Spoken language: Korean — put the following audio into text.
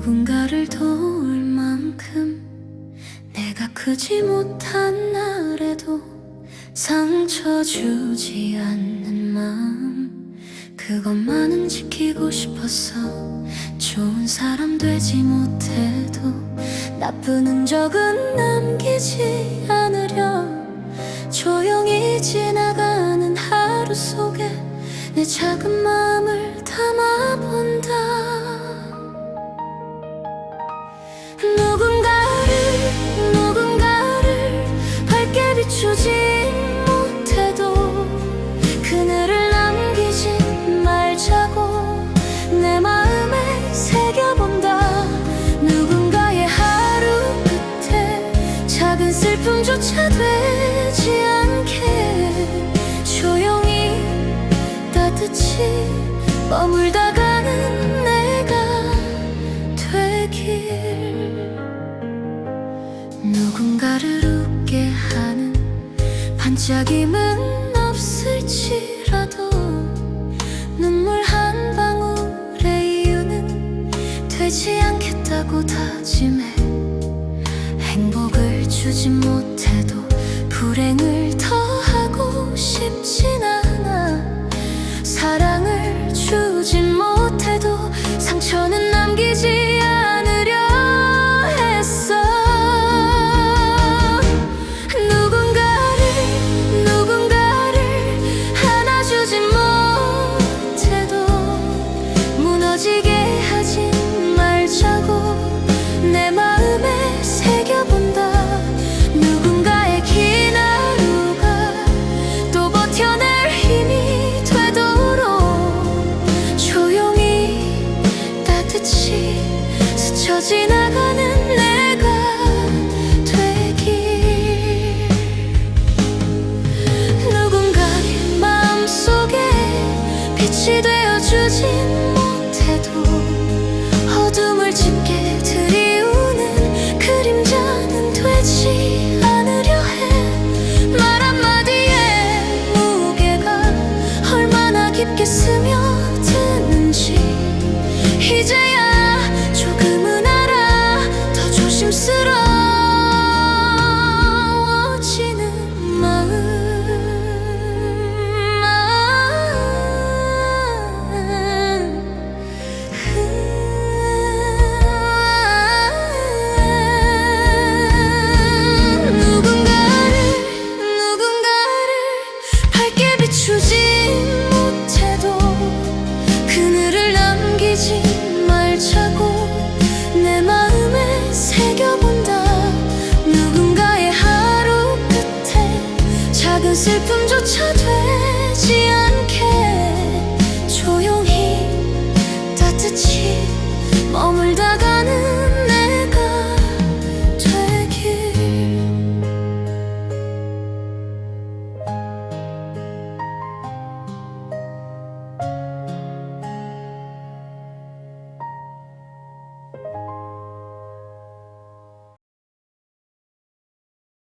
누군가를 도울 만큼 내가 크지 못한 날에도 상처 주지 않는 마음. 그것만은 지키고 싶었어 좋은 사람 되지 못해도 나쁜 흔적은 남기지 않으려. 조용히 지나가는 하루 속에 내 작은 마음을 담아 비추지 못해도 그늘을 남기지 말자고 내 마음에 새겨본다. 누군가의 하루 끝에 작은 슬픔조차 되지 않게 조용히 따뜻이 머물다 가는 내가 되길 누군가를 웃게 하는 반짝임은 없을지라도 눈물 한 방울의 이유는 되지 않겠다고 다짐해. 행복을 주지 못해도 불행을 주지 못해도 그늘을 남기지 말자고 내 마음에 새겨본다. 누군가의 하루 끝에 작은 슬픔조차 되지 않게 조용히 따뜻히 머물다 가는 내